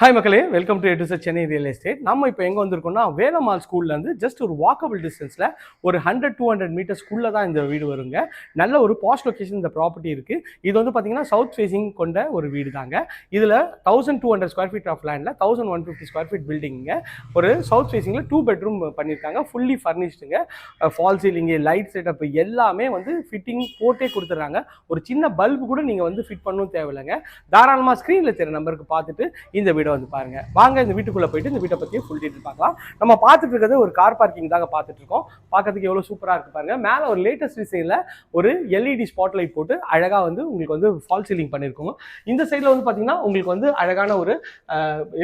Hi மக்களே. Welcome to எட்டு Chennai real estate நம்ம இப்போ எங்கே வந்திருக்கோம்னா வேலம்மாள் ஸ்கூல்லேருந்து ஜஸ்ட் ஒரு வாக்கபிள் டிஸ்டன்ஸில் ஒரு ஹண்ட்ரட் டூ ஹண்ட்ரட் மீட்டர்ஸ்க்குள்ளே தான் இந்த வீடு வருங்க. நல்ல ஒரு பாஸ்ட் லொக்கேஷன் இந்த ப்ராப்பர்ட்டி இருக்குது இது வந்து பார்த்தீங்கன்னா சவுத் ஃபேஸிங் கொண்ட ஒரு வீடு தாங்க இதில் thousand two hundred square feet of லேண்டில் thousand one fifty square feet பில்டிங்க ஒரு சவுத் ஃபேஸிங்கில் டூ பெட்ரூம் பண்ணியிருக்காங்க ஃபுல்லி ஃபர்னிஷ்டுங்க ஃபால் சீலிங்கு லைட் செட்டப் எல்லாமே வந்து ஃபிட்டிங் போட்டே கொடுத்துட்றாங்க. ஒரு சின்ன பல்பு கூட நீங்கள் வந்து ஃபிட் பண்ணவும் தேவையில்லைங்க. தாராளமாக ஸ்க்ரீனில் தெரிய நம்பருக்கு பார்த்துட்டு இந்த வீடு வந்து பாருங்க. வாங்க இந்த வீட்டுக்குள்ளே போயிட்டு இந்த வீட்டை பற்றி ஃபுல் டீட்டெயில் பார்க்கலாம். நம்ம பார்த்துட்டு இருக்கிறது ஒரு கார் பார்க்கிங் தாங்க பார்த்துட்டு இருக்கோம். பார்க்கறதுக்கு எவ்வளோ சூப்பராக இருக்கு பாருங்க. மேலே ஒரு லேட்டஸ்ட் டிசைனில் ஒரு எல்இடி ஸ்பாட் லைட் போட்டு அழகாக வந்து உங்களுக்கு வந்து ஃபால் சீலிங் பண்ணியிருக்கோம் இந்த சைடில் வந்து பார்த்தீங்கன்னா உங்களுக்கு வந்து அழகான ஒரு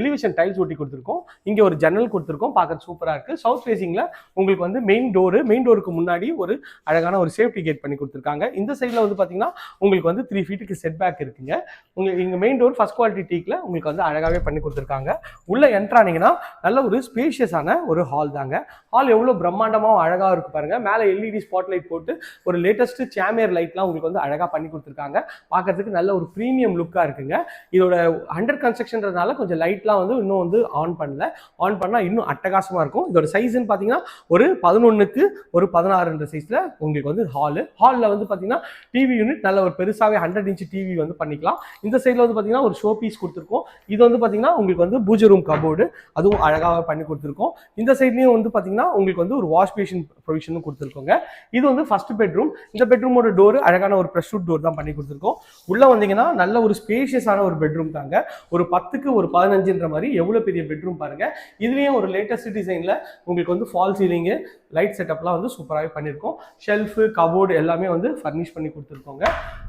எலிவேஷன் டைல்ஸ் ஒட்டி கொடுத்துருக்கோம். இங்கே ஒரு ஜன்னல் கொடுத்துருக்கோம். பார்க்கறது சூப்பராக இருக்குது சவுத் ஃபேசிங்கில் உங்களுக்கு வந்து மெயின் டோரு மெயின் டோருக்கு முன்னாடி ஒரு அழகான ஒரு சேஃப்டி கேட் பண்ணி கொடுத்துருக்காங்க. இந்த சைடில் வந்து பார்த்தீங்கன்னா உங்களுக்கு வந்து த்ரீ ஃபீட்டுக்கு செட் பேக் இருக்குங்க. உங்களுக்கு இங்கே மெயின் டோர் ஃபஸ்ட் குவாலிட்டி டீக்கில் உங்களுக்கு வந்து அழகாகவே பண்ணி கொடுத்துருக்காங்க. உள்ளே என்ட்ரானிங்கன்னா நல்ல ஒரு ஸ்பேஷியஸான ஒரு ஹால் தாங்க. ஹால் எவ்வளோ பிரம்மாண்டமாகவும் அழகாக இருக்கு பாருங்க. மேலே எல்இடி ஸ்பாட் லைட் போட்டு ஒரு லேட்டஸ்ட் சேமியர் லைட்லாம் உங்களுக்கு வந்து அழகாக பண்ணி கொடுத்துருக்காங்க. பார்க்கறதுக்கு நல்ல ஒரு ப்ரீமியம் லுக்காக இருக்குங்க. இதோட அண்டர் கன்ஸ்ட்ரக்ஷன்றதுனால கொஞ்சம் லைட்லாம் வந்து இன்னும் வந்து ஆன் பண்ணல. ஆன் பண்ணால் இன்னும் அட்டகாசமாக இருக்கும். இதோட சைஸ்ன்னு பார்த்தீங்கன்னா ஒரு பதினொன்றுக்கு ஒரு பதினாறுன்ற சைஸில் உங்களுக்கு வந்து ஹாலு ஹாலில் வந்து பார்த்தீங்கன்னா டிவி யூனிட் நல்ல ஒரு பெருசாகவே ஹண்ட்ரட் இன்ச் டிவி வந்து பண்ணிக்கலாம். இந்த சைடில் வந்து பார்த்தீங்கன்னா ஒரு ஷோ பீஸ் கொடுத்துருக்கோம். இது வந்து பார்த்தீங்கன்னா உங்களுக்கு வந்து பூஜை ரூம் கபோர்டு அதுவும் அழகாக பண்ணி கொடுத்துருக்கோம். இந்த சைட்லேயும் வந்து பார்த்தீங்கன்னா உங்களுக்கு வந்து ஒரு வாஷ் பேஷன் ப்ரொவிஷனும் கொடுத்துருக்கோங்க. இது வந்து ஃபர்ஸ்ட் பெட்ரூம் இந்த பெட்ரூமோட டோர் அழகான ஒரு ப்ரெஷ் டோர் தான் பண்ணி கொடுத்துருக்கோம். உள்ளே வந்தீங்கன்னா நல்ல ஒரு ஸ்பேஷியஸான ஒரு பெட்ரூம் தாங்க. ஒரு பத்துக்கு ஒரு பதினஞ்சுன்ற மாதிரி எவ்வளோ பெரிய பெட்ரூம் பாருங்கள் இதுலேயும் ஒரு லேட்டஸ்ட் டிசைனில் உங்களுக்கு வந்து ஃபால் சீலிங்கு லைட் செட்டப்லாம் வந்து சூப்பராகவே பண்ணியிருக்கோம். ஷெல்ஃபு கபோர்டு எல்லாமே வந்து ஃபர்னிஷ் பண்ணி கொடுத்துருக்கோங்க.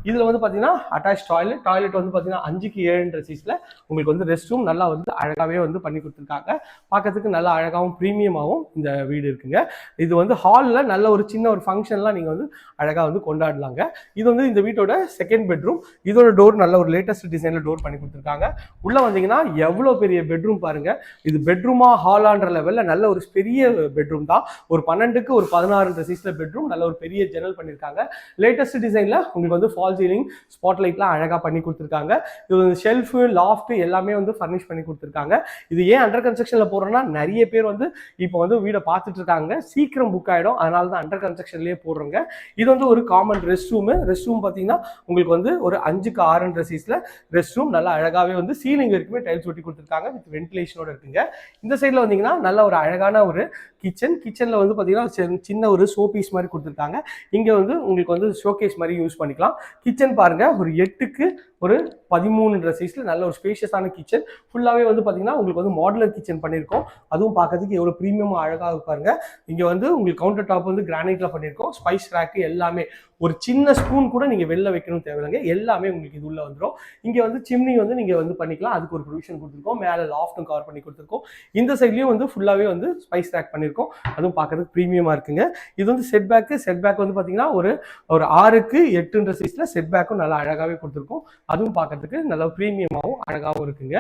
இதில் வந்து பார்த்தீங்கன்னா அட்டாச் டாய்லெட் டாய்லெட் வந்து பார்த்தீங்கன்னா அஞ்சுக்கு ஏழுன்ற சீஸில் உங்களுக்கு வந்து ரெஸ்ட் ரூம் நல்லா வந்து அழகாகவே வந்து பண்ணி கொடுத்துருக்காங்க. பார்க்கறதுக்கு நல்லா அழகாகவும் ப்ரீமியமாகவும் இந்த வீடு இருக்குங்க. இது வந்து ஹாலில் நல்ல ஒரு சின்ன ஒரு ஃபங்க்ஷன்லாம் நீங்கள் வந்து அழகாக வந்து கொண்டாடலாங்க. இது வந்து இந்த வீட்டோட செகண்ட் பெட்ரூம் இதோட டோர் நல்ல ஒரு லேட்டஸ்ட் டிசைனில் டோர் பண்ணி கொடுத்துருக்காங்க. உள்ளே வந்தீங்கன்னா எவ்வளோ பெரிய பெட்ரூம் பாருங்க. இது பெட்ரூமா ஹாலான்ற லெவலில் நல்ல ஒரு பெரிய பெட்ரூம் தான். ஒரு பன்னெண்டுக்கு ஒரு பதினாறுன்ற சீஸில் பெட்ரூம் நல்ல ஒரு பெரிய ஜன்னல் பண்ணியிருக்காங்க லேட்டஸ்ட் டிசைனில் உங்களுக்கு வந்து ஃபால் சீலிங் ஸ்பாட் லைட்லாம் அழகாக பண்ணி கொடுத்துருக்காங்க. இது வந்து ஷெல்ஃபு லாஃப்ட் எல்லாமே வந்து ஃபர்னிஷ் பண்ணி கொடுத்துருக்காங்க. இது ஏன் அண்டர் கன்ஸ்ட்ரக்ஷனில் போடுறோம்னா நிறைய பேர் வந்து இப்போ வந்து வீடை பார்த்துட்டு இருக்காங்க. சீக்கிரம் புக் ஆகிடும் அதனால தான் அண்டர் கன்ஸ்ட்ரக்ஷன்லேயே போடுறோங்க. இது வந்து ஒரு common rest room rest room பார்த்தீங்கன்னா உங்களுக்கு வந்து ஒரு அஞ்சுக்கு ஆறுன்ற சீஸில் ரெஸ்ட் ரூம் நல்லா அழகாகவே வந்து சீலிங் வரைக்குமே டைல்ஸ் ஒட்டி கொடுத்துருக்காங்க. வித் வென்டிலேஷனோட இருக்குங்க. இந்த சைடில் வந்தீங்கன்னா நல்ல ஒரு அழகான ஒரு கிச்சன் கிச்சனில் வந்து பார்த்தீங்கன்னா சின்ன ஒரு ஷோ பீஸ் மாதிரி கொடுத்துருக்காங்க. இங்கே வந்து உங்களுக்கு வந்து ஷோகேஸ் மாதிரி யூஸ் பண்ணிக்கலாம். கிச்சன் பாருங்கள் ஒரு எட்டுக்கு ஒரு பதிமூணுன்ற சைஸில் நல்ல ஒரு ஸ்பேஷியஸான கிச்சன் ஃபுல்லாகவே வந்து பார்த்தீங்கன்னா உங்களுக்கு வந்து மாடலர் கிச்சன் பண்ணியிருக்கோம் அதுவும் பார்க்கறதுக்கு எவ்வளோ ப்ரீமியமாக அழகாக பாருங்க. இங்கே வந்து உங்களுக்கு கவுண்டர் டாப் வந்து கிரானைட்டில் பண்ணியிருக்கோம் ஸ்பைஸ் ரேக்கு எல்லாமே. ஒரு சின்ன ஸ்பூன் கூட நீங்கள் வெளில வைக்கணும் தேவையில்லைங்க. எல்லாமே உங்களுக்கு இது உள்ள வந்துடும் இங்கே வந்து சிம்னி வந்து நீங்கள் வந்து பண்ணிக்கலாம். அதுக்கு ஒரு ப்ரொவிஷன் கொடுத்துருக்கோம். மேலே லாஃப்ட்டும் கவர் பண்ணி கொடுத்துருக்கோம். இந்த சைட்லேயும் வந்து ஃபுல்லாகவே வந்து ஸ்பைஸ் ரேக் பண்ணியிருக்கோம் அதுவும் பார்க்கறதுக்கு ப்ரீமியமாக இருக்குங்க. இது வந்து செட் பேக்கு செட் பேக் வந்து பார்த்தீங்கன்னா ஒரு ஒரு ஆறுக்கு எட்டுன்ற சைஸில் செட் பேக்கும் நல்லா அழகாகவே கொடுத்துருக்கோம். அதுவும் பார்க்கறதுக்கு நல்லா ப்ரீமியமாகவும் அழகாகவும் இருக்குங்க.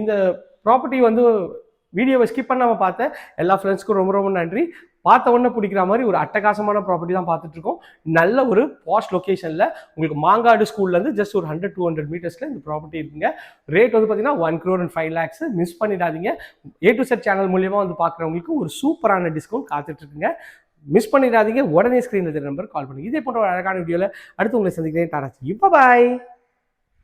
இந்த ப்ராப்பர்ட்டி வந்து வீடியோவை ஸ்கிப் பண்ணாமல் பார்த்த எல்லா ஃப்ரெண்ட்ஸ்க்கும் ரொம்ப ரொம்ப நன்றி. பார்த்த உடனே பிடிக்கிற மாதிரி ஒரு அட்டகாசமான ப்ராப்பர்ட்டி தான் பார்த்துட்ருக்கோம் நல்ல ஒரு பாஸ்ட் லொக்கேஷனில் உங்களுக்கு மாங்காடு ஸ்கூல்லேருந்து ஜஸ்ட் ஒரு ஹண்ட்ரட் டூ ஹண்ட்ரட் மீட்டர்ஸில் இந்த ப்ராப்பர்ட்டி இருக்குங்க. ரேட் வந்து பார்த்தீங்கன்னா one crore and five lakhs miss பண்ணிடாதீங்க. ஏ டு செட் சேனல் மூலியமாக வந்து பார்க்குறவங்களுக்கு ஒரு சூப்பரான டிஸ்கவுண்ட் காத்துட்ருக்குங்க மிஸ் பண்ணிடாதீங்க. உடனே ஸ்க்ரீனில் நம்பர் கால் பண்ணுங்க. இதே போன்ற ஒரு அழகான வீடியோவில் அடுத்து உங்களை சந்திக்கிறேன். தாராச்சி இப்போ பாய்